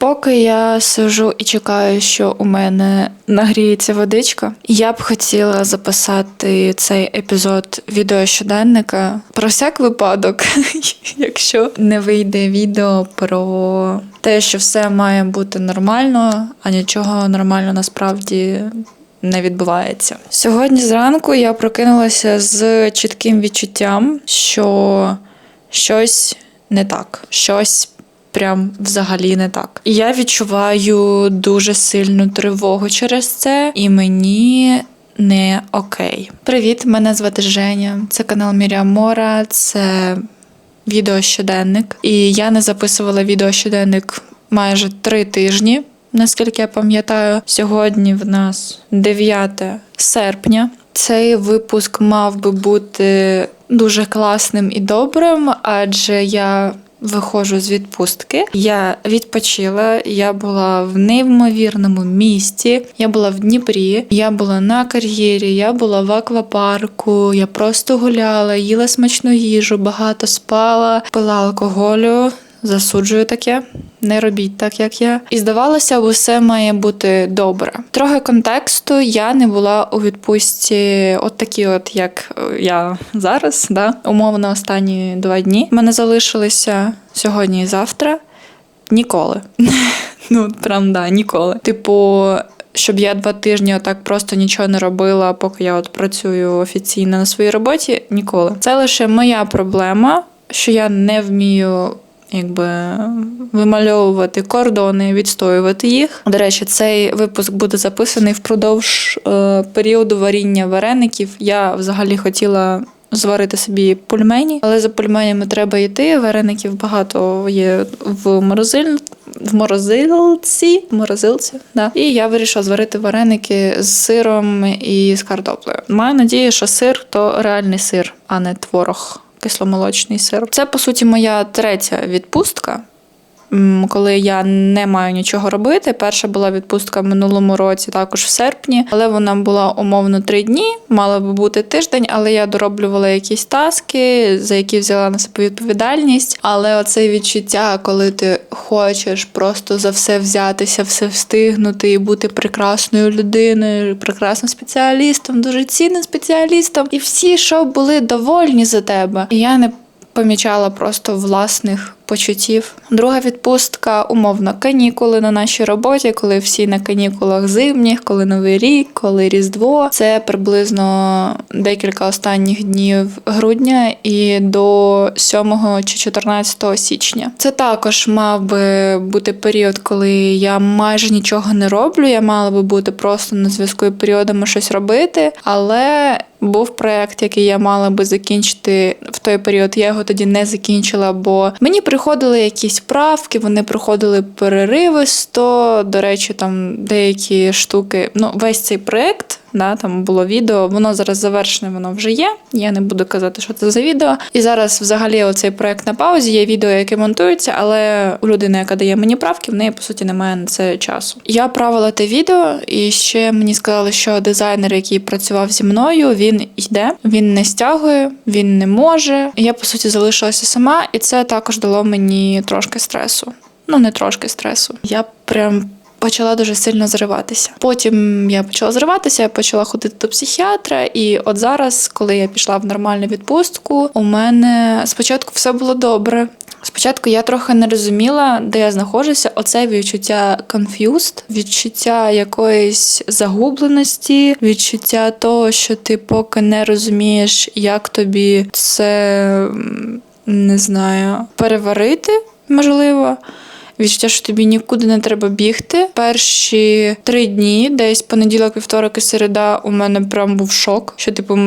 Поки я сижу і чекаю, що у мене нагріється водичка, я б хотіла записати цей епізод відео щоденника про всяк випадок, якщо не вийде відео про те, що все має бути нормально, а нічого нормально насправді не відбувається. Сьогодні зранку я прокинулася з чітким відчуттям, що щось не так, щось прям взагалі не так. Я відчуваю дуже сильну тривогу через це, і мені. Не окей. Привіт, мене звати Женя. Це канал Міря Мора, це відео щоденник. І я не записувала відео щоденник майже три тижні. Наскільки я пам'ятаю, сьогодні в нас 9 серпня. Цей випуск мав би бути дуже класним і добрим, адже я виходжу з відпустки. Я відпочила, я була в неймовірному місті, я була в Дніпрі, я була на кар'єрі, я була в аквапарку, я просто гуляла, їла смачну їжу, багато спала, пила алкоголю. Засуджую таке, не робіть так, як я. І здавалося, усе має бути добре. Трохи контексту я не була у відпустці, от такі, от як е, я зараз, да, умовно, останні два дні. У мене залишилися сьогодні і завтра. Ніколи. Ну, прям да, ніколи. Типу. Щоб я два тижні отак просто нічого не робила, поки я от працюю офіційно на своїй роботі, ніколи. Це лише моя проблема, що я не вмію якби вимальовувати кордони, відстоювати їх. До речі, цей випуск буде записаний впродовж е, періоду варіння вареників. Я взагалі хотіла. Зварити собі пульмені, але за пульменями треба йти. Вареників багато є в морозиль... в морозилці. морозилці да. І я вирішила зварити вареники з сиром і з картоплею. Маю надію, що сир то реальний сир, а не творог кисломолочний сир. Це, по суті, моя третя відпустка. Коли я не маю нічого робити. Перша була відпустка в минулому році, також в серпні, але вона була умовно три дні, мала би бути тиждень, але я дороблювала якісь таски, за які взяла на себе відповідальність. Але оце відчуття, коли ти хочеш просто за все взятися, все встигнути і бути прекрасною людиною, прекрасним спеціалістом, дуже цінним спеціалістом, і всі, що були довольні за тебе. І я не помічала просто власних почуттів. Друга відпустка, умовно, канікули на нашій роботі, коли всі на канікулах зимніх, коли Новий рік, коли Різдво. Це приблизно декілька останніх днів грудня і до 7 чи 14 січня. Це також мав би бути період, коли я майже нічого не роблю. Я мала би бути просто на зв'язку і періодами щось робити, але. Був проект, який я мала би закінчити в той період. Я його тоді не закінчила, бо мені приходили якісь правки, вони приходили переривисто. До речі, там деякі штуки. Ну, весь цей проект. Да, там було відео, воно зараз завершене, воно вже є. Я не буду казати, що це за відео. І зараз, взагалі, оцей проект на паузі. Є відео, яке монтується, але у людини, яка дає мені правки, в неї по суті немає на це часу. Я правила те відео, і ще мені сказали, що дизайнер, який працював зі мною, він йде, він не стягує, він не може. Я по суті залишилася сама, і це також дало мені трошки стресу. Ну не трошки стресу. Я прям почала дуже сильно зриватися. Потім я почала зриватися, я почала ходити до психіатра, і от зараз, коли я пішла в нормальну відпустку, у мене спочатку все було добре. Спочатку я трохи не розуміла, де я знаходжуся. Оце відчуття confused, відчуття якоїсь загубленості, відчуття того, що ти поки не розумієш, як тобі це не знаю, переварити, можливо. Відчуття, що тобі нікуди не треба бігти. Перші три дні, десь понеділок, вівторок і середа, у мене прям був шок. Що, типу,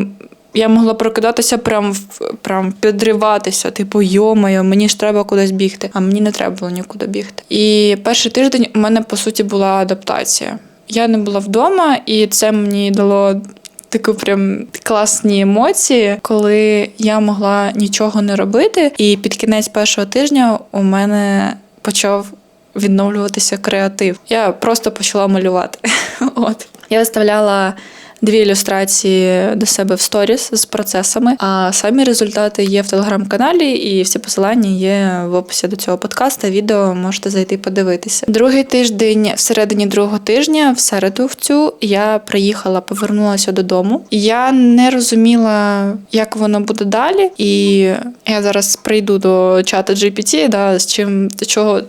я могла прокидатися, прям прям підриватися. Типу, йомаю, мені ж треба кудись бігти. А мені не треба було нікуди бігти. І перший тиждень у мене по суті була адаптація. Я не була вдома, і це мені дало. Таку прям класні емоції, коли я могла нічого не робити, і під кінець першого тижня у мене почав відновлюватися креатив. Я просто почала малювати. От я виставляла дві ілюстрації до себе в сторіс з процесами. А самі результати є в телеграм-каналі, і всі посилання є в описі до цього подкаста. Відео можете зайти подивитися. Другий тиждень, всередині другого тижня, в середу в цю я приїхала, повернулася додому. Я не розуміла, як воно буде далі. І я зараз прийду до чата GPT, да, з чим чого,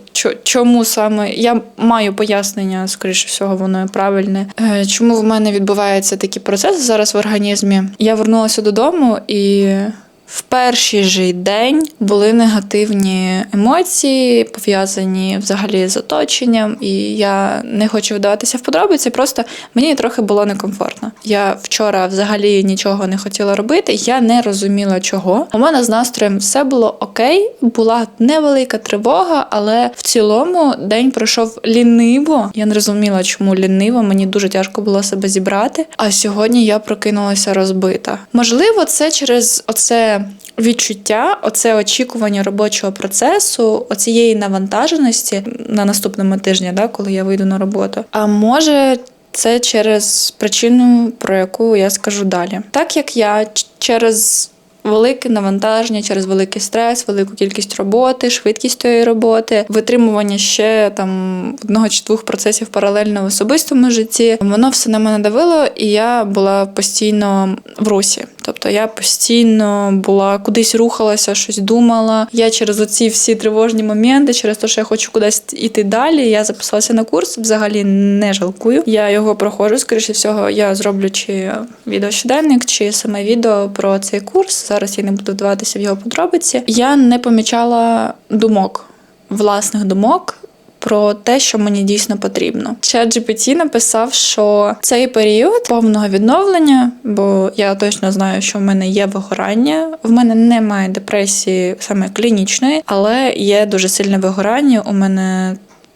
чому саме я маю пояснення, скоріше всього, воно правильне. Е, Чому в мене відбуваються такі процеси зараз в організмі? Я вернулася додому і. В перший же день були негативні емоції, пов'язані взагалі з оточенням, і я не хочу вдаватися в подробиці, просто мені трохи було некомфортно. Я вчора взагалі нічого не хотіла робити, я не розуміла чого. У мене з настроєм все було окей, була невелика тривога, але в цілому день пройшов ліниво. Я не розуміла, чому ліниво. Мені дуже тяжко було себе зібрати. А сьогодні я прокинулася розбита. Можливо, це через оце відчуття, оце очікування робочого процесу, оцієї навантаженості на наступному тижні, да, коли я вийду на роботу. А може. Це через причину, про яку я скажу далі. Так як я через велике навантаження, через великий стрес, велику кількість роботи, швидкість тої роботи, витримування ще там одного чи двох процесів паралельно в особистому житті, воно все на мене давило, і я була постійно в русі. Тобто я постійно була кудись рухалася, щось думала. Я через оці всі тривожні моменти, через те, що я хочу кудись іти далі. Я записалася на курс, взагалі не жалкую. Я його проходжу. Скоріше всього, я зроблю чи відеощоденник, чи саме відео про цей курс. Зараз я не буду вдаватися в його подробиці. Я не помічала думок, власних думок про те, що мені дійсно потрібно. Чат GPT написав, що цей період повного відновлення, бо я точно знаю, що в мене є вигорання. В мене немає депресії саме клінічної, але є дуже сильне вигорання. У мене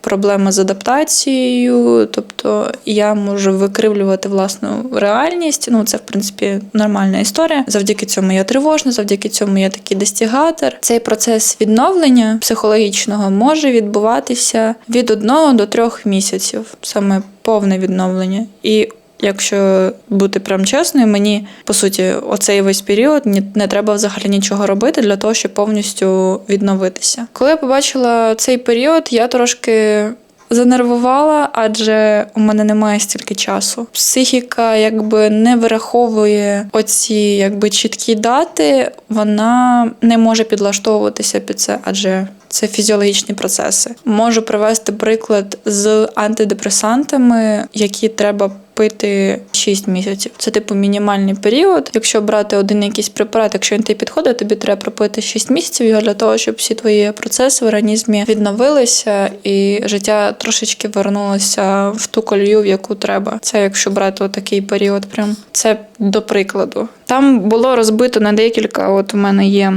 проблема з адаптацією, тобто я можу викривлювати власну реальність. Ну, це в принципі нормальна історія. Завдяки цьому я тривожна, завдяки цьому я такий достігатор. Цей процес відновлення психологічного може відбуватися від одного до трьох місяців, саме повне відновлення. І Якщо бути прям чесною, мені по суті оцей весь період не треба взагалі нічого робити для того, щоб повністю відновитися. Коли я побачила цей період, я трошки занервувала, адже у мене немає стільки часу. Психіка якби не вираховує оці якби чіткі дати, вона не може підлаштовуватися під це, адже це фізіологічні процеси. Можу привести приклад з антидепресантами, які треба пити 6 місяців. Це типу мінімальний період. Якщо брати один якийсь препарат, якщо він тобі підходить, тобі треба пропити 6 місяців його для того, щоб всі твої процеси в організмі відновилися і життя трошечки вернулося в ту колію, в яку треба. Це якщо брати отакий період, прям це до прикладу. Там було розбито на декілька. От у мене є.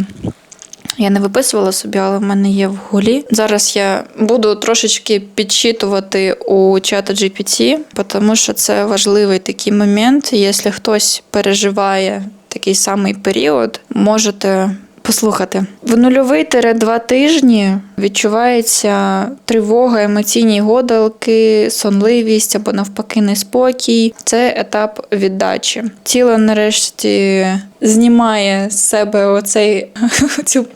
Я не виписувала собі, але в мене є в голі. Зараз я буду трошечки підчитувати у чата GPT, тому що це важливий такий момент. Якщо хтось переживає такий самий період, можете послухати. В нульовий тире два тижні відчувається тривога, емоційні годалки, сонливість або навпаки неспокій. Це етап віддачі. Тіло нарешті знімає з себе оцей цю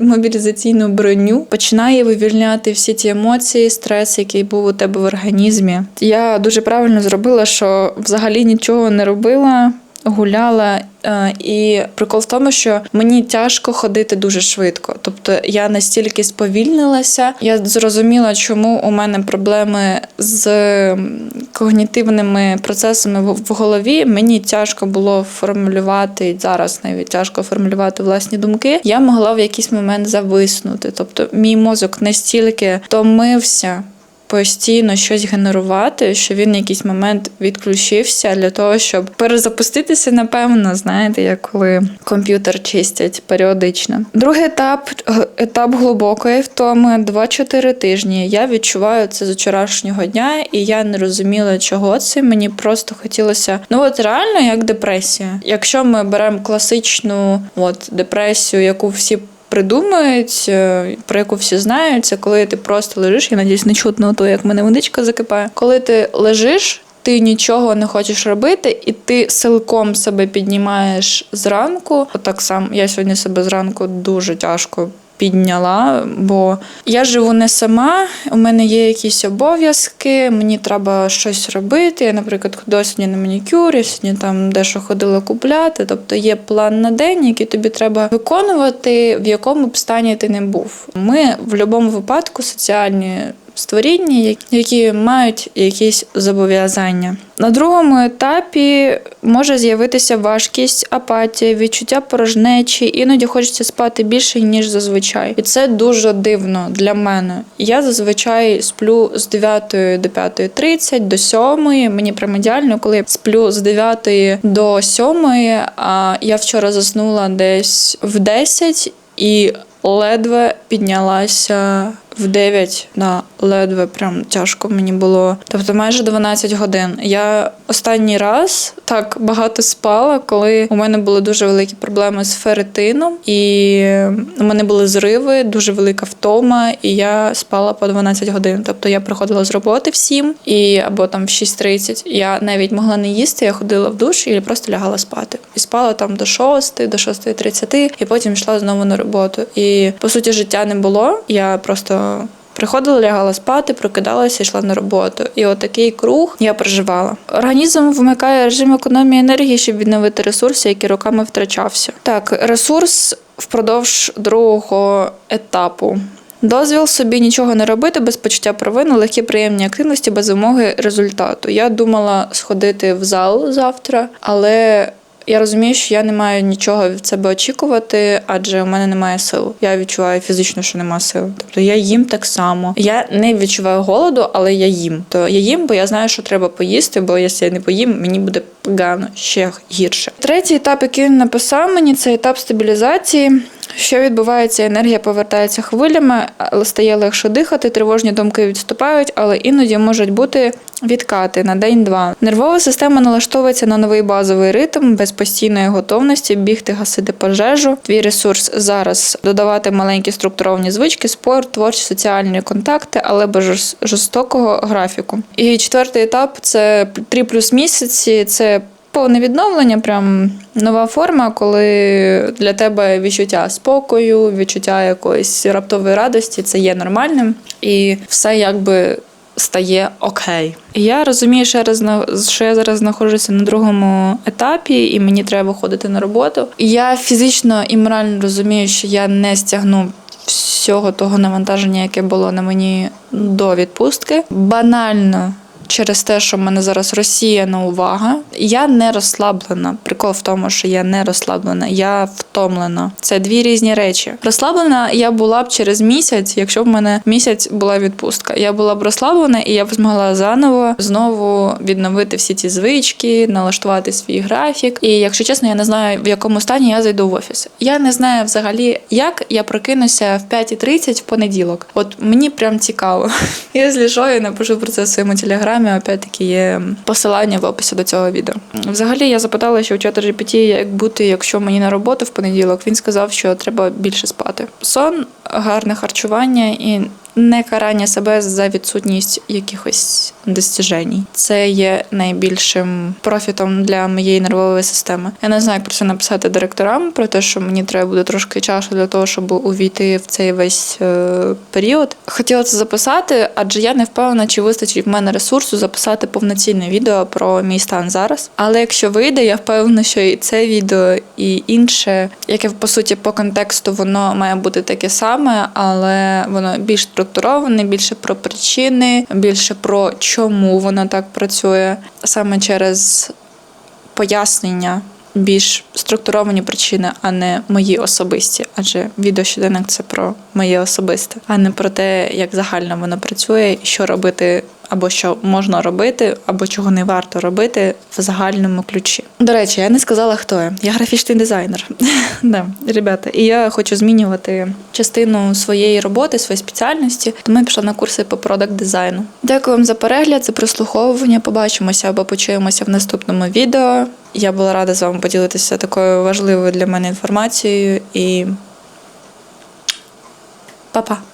мобілізаційну броню, починає вивільняти всі ті емоції, стрес, який був у тебе в організмі. Я дуже правильно зробила, що взагалі нічого не робила. Гуляла, е, і прикол в тому, що мені тяжко ходити дуже швидко. Тобто я настільки сповільнилася, я зрозуміла, чому у мене проблеми з когнітивними процесами в голові. Мені тяжко було формулювати зараз навіть тяжко формулювати власні думки. Я могла в якийсь момент зависнути. Тобто, мій мозок настільки втомився постійно щось генерувати, що він в якийсь момент відключився для того, щоб перезапуститися, напевно, знаєте, як коли комп'ютер чистять періодично. Другий етап етап глибокої втоми 2-4 тижні. Я відчуваю це з вчорашнього дня, і я не розуміла, чого це. Мені просто хотілося. Ну от реально як депресія. Якщо ми беремо класичну от депресію, яку всі придумають, е, про яку всі знають, це коли ти просто лежиш, я надіюсь, не чутно то, як мене водичка закипає. Коли ти лежиш. ти нічого не хочеш робити, і ти силком себе піднімаєш зранку. Отак сам я сьогодні себе зранку дуже тяжко. Підняла, бо я живу не сама, у мене є якісь обов'язки, мені треба щось робити. Я, наприклад, ходила на манікюр, я сьогодні там дещо ходила купляти. Тобто є план на день, який тобі треба виконувати, в якому б стані ти не був. Ми в будь-якому випадку соціальні створіння, які мають якісь зобов'язання. На другому етапі може з'явитися важкість, апатія, відчуття порожнечі, іноді хочеться спати більше, ніж зазвичай. І це дуже дивно для мене. Я зазвичай сплю з 9 до 5.30, до 7. Мені прям ідеально, коли я сплю з 9 до 7, а я вчора заснула десь в 10 і ледве піднялася в 9 на ледве прям тяжко мені було. Тобто майже 12 годин. Я останній раз так багато спала, коли у мене були дуже великі проблеми з ферритином, і у мене були зриви, дуже велика втома, і я спала по 12 годин. Тобто я приходила з роботи в 7 і або там в 6.30. Я навіть могла не їсти, я ходила в душ і просто лягала спати. І спала там до 6, до 6.30, і потім йшла знову на роботу. І по суті, життя не було. Я просто. Приходила, лягала спати, прокидалася, йшла на роботу. І отакий круг я проживала. Організм вмикає режим економії енергії, щоб відновити ресурси, які роками втрачався. Так, ресурс впродовж другого етапу. Дозвіл собі нічого не робити без почуття провини, легкі приємні активності без вимоги результату. Я думала сходити в зал завтра, але я розумію, що я не маю нічого від себе очікувати, адже у мене немає сил. Я відчуваю фізично, що нема сил. Тобто я їм так само. Я не відчуваю голоду, але я їм. То я їм, бо я знаю, що треба поїсти, бо якщо я не поїм, мені буде погано ще гірше. Третій етап, який він написав мені, це етап стабілізації. Що відбувається, енергія повертається хвилями, але стає легше дихати, тривожні думки відступають, але іноді можуть бути відкати на день-два. Нервова система налаштовується на новий базовий ритм без постійної готовності бігти, гасити пожежу. Твій ресурс зараз додавати маленькі структуровані звички, спорт, творчі соціальні контакти, але без жорс- жорстокого графіку. І четвертий етап це 3 плюс місяці. Це повне відновлення, прям нова форма, коли для тебе відчуття спокою, відчуття якоїсь раптової радості, це є нормальним, і все якби. Стає окей. Я розумію, що я, розна- що я зараз знаходжуся на другому етапі, і мені треба виходити на роботу. Я фізично і морально розумію, що я не стягну всього того навантаження, яке було на мені до відпустки. Банально через те, що в мене зараз розсіяна увага. Я не розслаблена. Прикол в тому, що я не розслаблена, я втомлена. Це дві різні речі. Розслаблена я була б через місяць, якщо б в мене місяць була відпустка. Я була б розслаблена, і я б змогла заново знову відновити всі ці звички, налаштувати свій графік. І якщо чесно, я не знаю, в якому стані я зайду в офіс. Я не знаю взагалі, як я прокинуся в 5.30 в понеділок. От мені прям цікаво. Якщо що, я напишу про це в своєму телеграмі. Опять-таки є посилання в описі до цього відео. Взагалі я запитала, що у чата як бути, якщо мені на роботу в понеділок, він сказав, що треба більше спати. Сон, гарне харчування і не карання себе за відсутність якихось достіжень. Це є найбільшим профітом для моєї нервової системи. Я не знаю, як про це написати директорам, про те, що мені треба буде трошки часу для того, щоб увійти в цей весь е, період. Хотіла це записати, адже я не впевнена, чи вистачить в мене ресурсу записати повноцінне відео про мій стан зараз. Але якщо вийде, я впевнена, що і це відео, і інше, яке по суті по контексту воно має бути таке саме, але воно більш структуроване, більше про причини, більше про чому воно так працює, саме через пояснення. Більш структуровані причини, а не мої особисті. Адже відео щоденник це про моє особисте, а не про те, як загально воно працює, і що робити, або що можна робити, або чого не варто робити в загальному ключі. До речі, я не сказала, хто я. Я графічний дизайнер. да, ребята, і я хочу змінювати частину своєї роботи, своєї спеціальності, тому я пішла на курси по продакт дизайну. Дякую вам за перегляд, за прослуховування. Побачимося або почуємося в наступному відео. Я була рада з вами поділитися такою важливою для мене інформацією і па-па!